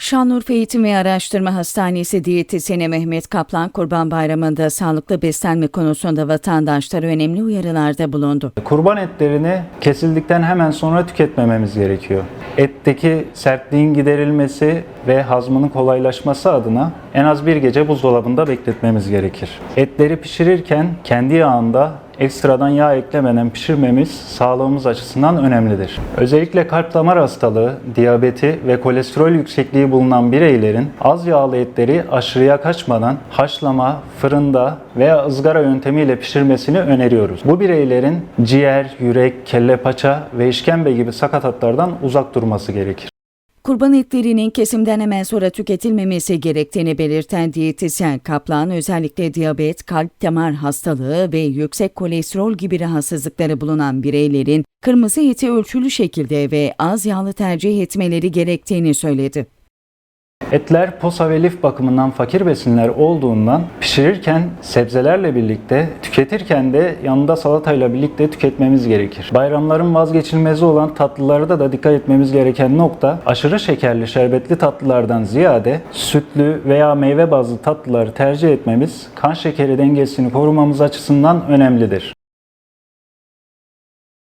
Şanlıurfa Eğitim ve Araştırma Hastanesi diyetisyeni Mehmet Kaplan Kurban Bayramı'nda sağlıklı beslenme konusunda vatandaşlara önemli uyarılarda bulundu. Kurban etlerini kesildikten hemen sonra tüketmememiz gerekiyor. Etteki sertliğin giderilmesi ve hazmının kolaylaşması adına en az bir gece buzdolabında bekletmemiz gerekir. Etleri pişirirken kendi yağında ekstradan yağ eklemeden pişirmemiz sağlığımız açısından önemlidir. Özellikle kalp damar hastalığı, diyabeti ve kolesterol yüksekliği bulunan bireylerin az yağlı etleri aşırıya kaçmadan haşlama, fırında veya ızgara yöntemiyle pişirmesini öneriyoruz. Bu bireylerin ciğer, yürek, kelle paça ve işkembe gibi sakatatlardan uzak durması gerekir. Kurban etlerinin kesimden hemen sonra tüketilmemesi gerektiğini belirten diyetisyen Kaplan özellikle diyabet, kalp damar hastalığı ve yüksek kolesterol gibi rahatsızlıkları bulunan bireylerin kırmızı eti ölçülü şekilde ve az yağlı tercih etmeleri gerektiğini söyledi. Etler posa ve lif bakımından fakir besinler olduğundan pişirirken sebzelerle birlikte, tüketirken de yanında salatayla birlikte tüketmemiz gerekir. Bayramların vazgeçilmezi olan tatlılarda da dikkat etmemiz gereken nokta aşırı şekerli şerbetli tatlılardan ziyade sütlü veya meyve bazlı tatlıları tercih etmemiz kan şekeri dengesini korumamız açısından önemlidir.